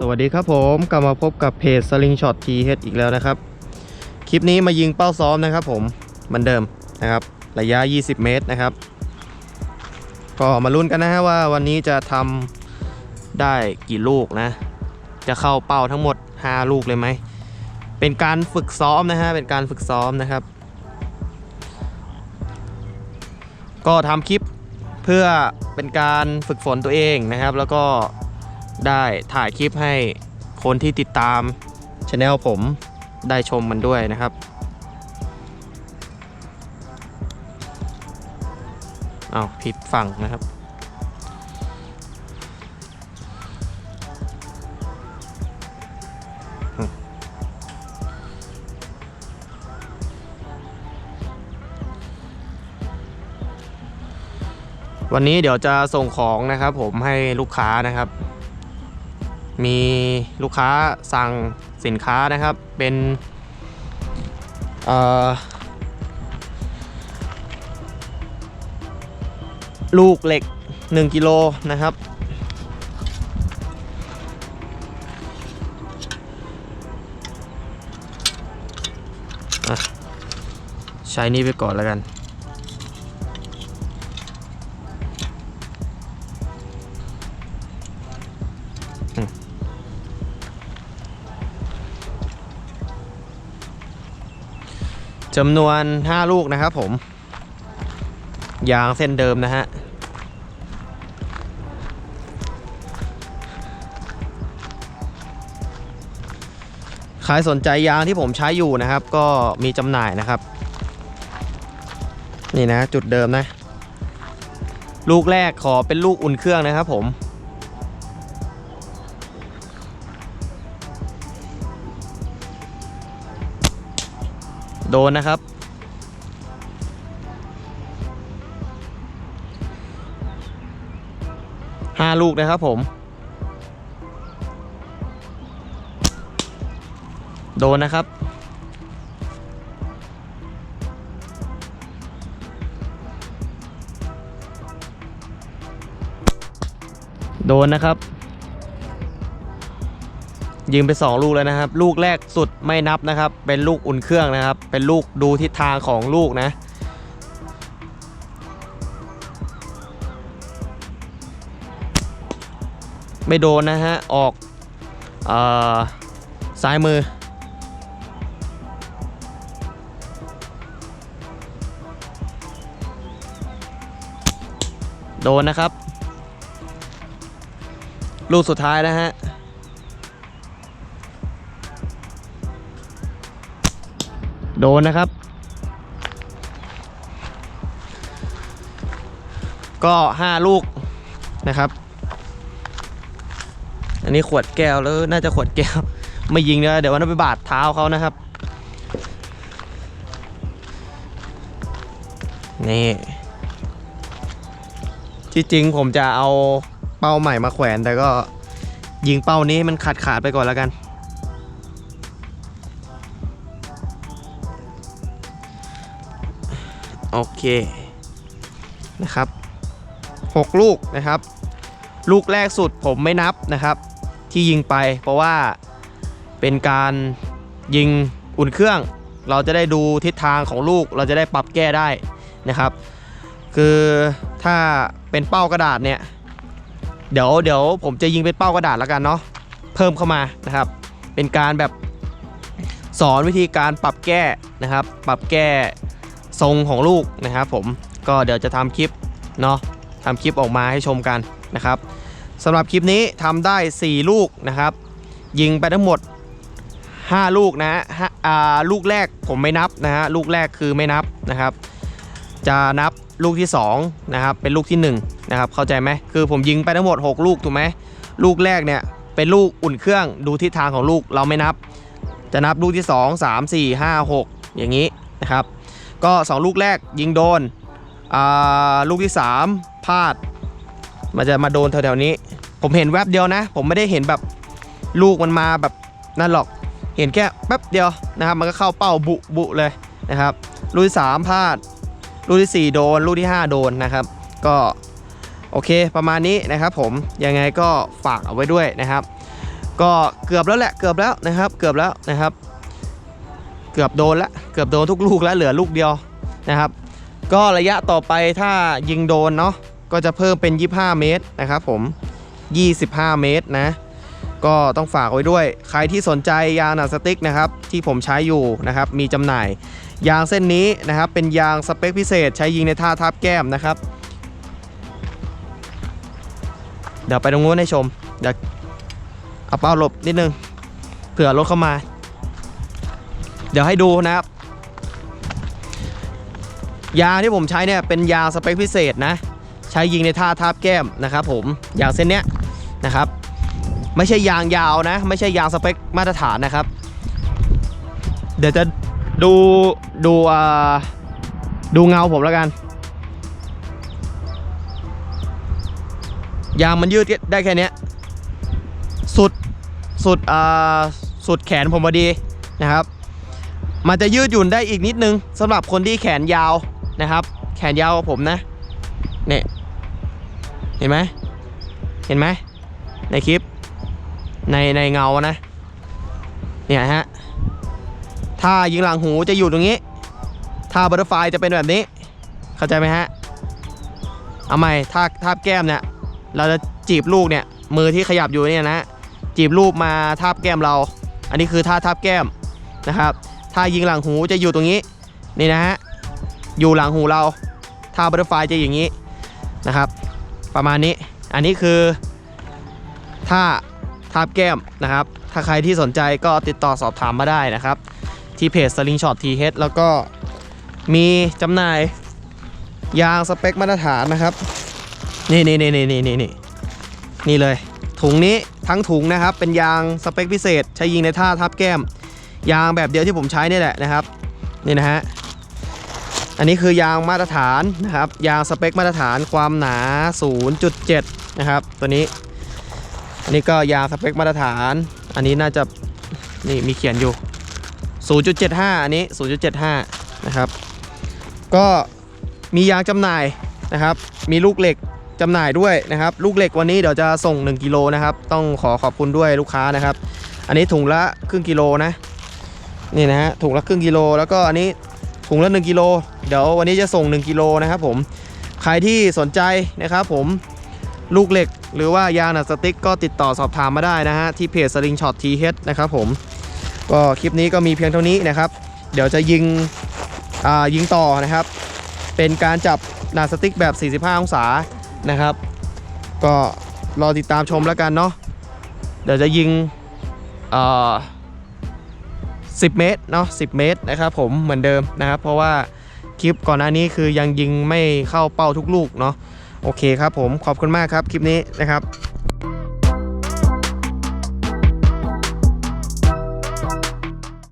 สวัสดีครับผมกลับมาพบกับเพจ Slingshot TH อีกแล้วนะครับ คลิปนี้มายิงเป้าซ้อมนะครับผมเหมือนเดิมนะครับ ระยะ 20 เมตรนะครับ ก็มาลุ้นกันนะฮะว่าวันนี้จะทำได้กี่ลูกนะ จะเข้าเป้าทั้งหมด 5 ลูกเลยไหม เป็นการฝึกซ้อมนะฮะเป็นการฝึกซ้อมนะครับ ก็ทำคลิปเพื่อเป็นการฝึกฝนตัวเองนะครับ แล้วก็ ได้ถ่ายคลิปให้คนที่ติดตามช anel ผมได้ชมมันด้วยนะครับเอาผิดฝั่งนะครับ วันนี้เดี๋ยวจะส่งของนะครับผมให้ลูกค้านะครับ มีลูกค้าสั่งสินค้านะครับเป็นลูกเหล็ก 1 กิโลนะครับ ใช้นี่ไปก่อนแล้วกัน จำนวน 5 ลูกนะครับผม ยางเส้นเดิมนะฮะ ใครสนใจยางที่ผมใช้อยู่นะครับ ก็มีจำหน่ายนะครับ นี่นะจุดเดิมนะ ลูกแรกขอเป็นลูกอุ่นเครื่องนะครับผม โดนนะครับ ห้าลูกนะครับผม โดนนะครับโดนนะครับ ยิงไป 2 ลูกแล้วนะครับ ลูกแรกสุดไม่นับนะครับ เป็นลูกอุ่นเครื่องนะครับ เป็นลูกดูทิศทางของลูกนะ ไม่โดนนะฮะ ออกออซ้ายมือ โดนนะครับ ลูกสุดท้ายนะฮะ โดนนะครับ ก็5ลูกนะครับ อันนี้ขวดแก้วแล้วน่าจะขวดแก้ว ไม่ยิงนะเดี๋ยววันนั้นไปบาดเท้าเขานะครับ นี่ที่จริงผมจะเอาเป้าใหม่มาแขวนแต่ก็ยิงเป้านี้มันขาดขาดไปก่อนแล้วกัน โอเคนะครับ 6 ลูกนะครับ ลูกแรกสุดผมไม่นับนะครับ ที่ยิงไปเพราะว่าเป็นการยิงอุ่นเครื่อง เราจะได้ดูทิศทางของลูกเราจะได้ปรับแก้ได้นะครับ คือถ้าเป็นเป้ากระดาษเนี่ยเดี๋ยวเดี๋ยวผมจะยิงเป็นเป้ากระดาษแล้วกันเนาะเพิ่มเข้ามานะครับ เป็นการแบบสอนวิธีการปรับแก้นะครับ ปรับแก้ ทรงของลูกนะครับผมก็เดี๋ยวจะทำคลิปเนาะทำคลิปออกมาให้ชมกันนะครับสำหรับคลิปนี้ทำได้ 4 ลูกนะครับ ยิงไปทั้งหมด 5 ลูกนะฮะลูกแรกผมไม่นับนะฮะลูกแรกคือไม่นับนะครับ จะนับลูกที่2นะครับเป็นลูกที่1นะครับเข้าใจไหมคือผมยิงไปทั้งหมด 6 ลูกถูกไหมลูกแรกเนี่ยเป็นลูกอุ่นเครื่องดูทิศทางของลูกเราไม่นับ จะนับลูกที่ 2 3 4 5 6 อย่างนี้นะครับ ก็ 2 ลูกแรกยิงโดนอ่าลูกที่ 3พลาด มันจะมาโดนแถวๆนี้ ผมเห็นแวบเดียวนะ ผมไม่ได้เห็นแบบลูกมันมาแบบนั่นหรอก เห็นแค่แป๊บเดียวนะครับ มันก็เข้าเป้าบุบุเลยนะครับ ลูกที่3พลาด ลูกที่ 4 โดน ลูกที่ 5 โดนนะครับ ก็โอเคประมาณนี้นะครับ ผม ยังไงก็ฝากเอาไว้ด้วยนะครับ ก็เกือบแล้วแหละ เกือบแล้วนะครับ เกือบแล้วนะครับ เกือบโดนแล้วเกือบโดนทุกลูกแล้วเหลือลูกเดียวนะครับ ก็ระยะต่อไปถ้ายิงโดนเนาะก็จะเพิ่มเป็น 25 เมตรนะครับผม 25 เมตรนะ ก็ต้องฝากไว้ด้วย ใครที่สนใจยางหนังสติ๊กนะครับที่ผมใช้อยู่นะครับมีจำหน่าย ยางเส้นนี้นะครับเป็นยางสเปคพิเศษ ใช้ยิงในท่าทับแก้มนะครับเดี๋ยวไปตรงนู้นให้ชมเดี๋ยวเอาเป้าหลบนิดนึงเผื่อรถเข้ามา เดี๋ยวให้ดูนะครับ ยาที่ผมใช้เนี่ยเป็นยาสเปคพิเศษนะ ใช้ยิงในท่าทับแก้มนะครับผมยางเส้นเนี้ยนะครับ ไม่ใช่ยางยาวนะ ไม่ใช่ยางสเปคมาตรฐานนะครับ เดี๋ยวจะดูดูอ่าดูเงาผมแล้วกันยางมันยืดได้แค่เนี้ยสุดสุดอ่าสุดแขนผมพอดีนะครับ มันจะยืดหยุ่นได้อีกนิดนึงสำหรับคนที่แขนยาวนะครับ แขนยาวกว่าผมนะเนี่ยเห็นไหมเห็นไหมในคลิปในในเงานะเนี่ยฮะถ้ายิงหลังหูจะอยู่ตรงนี้ ถ้าบัตเตอร์ไฟจะเป็นแบบนี้ เข้าใจไหมฮะเอาใหม่ถ้าทาบแก้มเนี่ยเราจะจีบลูกเนี่ยมือที่ขยับอยู่เนี่ยนะจีบลูกมาทาบแก้มเรา อันนี้คือท่าทาบแก้มนะครับ ถ้ายิงหลังหูจะอยู่ตรงนี้นี่นะฮะอยู่หลังหูเราถ้าบัตเตอร์ไฟจะอย่างนี้นะครับ ประมาณนี้อันนี้คือถ้าทาบแก้มนะครับ ถ้าใครที่สนใจก็ติดต่อสอบถามมาได้นะครับ ที่เพจ Slingshot TH แล้วก็มีจำหน่ายยางสเปคมาตรฐานนะครับ นี่นี่นี่นี่นี่นี่นี่นี่เลย ถุงนี้ทั้งถุงนะครับ เป็นยางสเปคพิเศษ ใช้ยิงในท่าทับแก้ม ยางแบบเดียวที่ผมใช้นี่แหละนะครับ นี่นะฮะ อันนี้คือยางมาตรฐานนะครับ ยางสเปคมาตรฐานความหนา 0.7 นะครับ ตัวนี้ อันนี้ก็ยางสเปคมาตรฐาน อันนี้น่าจะนี่มีเขียนอยู่ 0.75 อันนี้ 0.75 นะครับ ก็มียางจำหน่ายนะครับ มีลูกเหล็กจำหน่ายด้วยนะครับ ลูกเหล็กวันนี้เดี๋ยวจะส่ง 1 กิโลนะครับ ต้องขอขอบคุณด้วยลูกค้านะครับ อันนี้ถุงละครึ่งกิโลนะ นี่นะฮะถุงละครึ่งกิโล แล้วก็อันนี้ถุงละ1กิโลเดี๋ยววันนี้จะส่ง 1กิโลนะครับผมใครที่สนใจนะครับผมลูกเหล็กหรือว่ายางหนังสติ๊กก็ติดต่อสอบถามมาได้นะฮะที่เพจ Slingshot TH นะครับผมก็คลิปนี้ก็มีเพียงเท่านี้นะครับ เดี๋ยวจะยิงอ่ายิงต่อนะครับ เป็นการจับหนาสติ๊กแบบ 45 องศานะครับ ก็รอติดตามชมแล้วกันเนาะเดี๋ยวจะยิงอ่อ 10 เมตรเนาะ10 เมตรนะครับผมเหมือนเดิมนะครับ เพราะว่าคลิปก่อนหน้านี้คือยังยิงไม่เข้าเป้าทุกลูกเนาะโอเคครับผมขอบคุณมากครับคลิปนี้นะครับ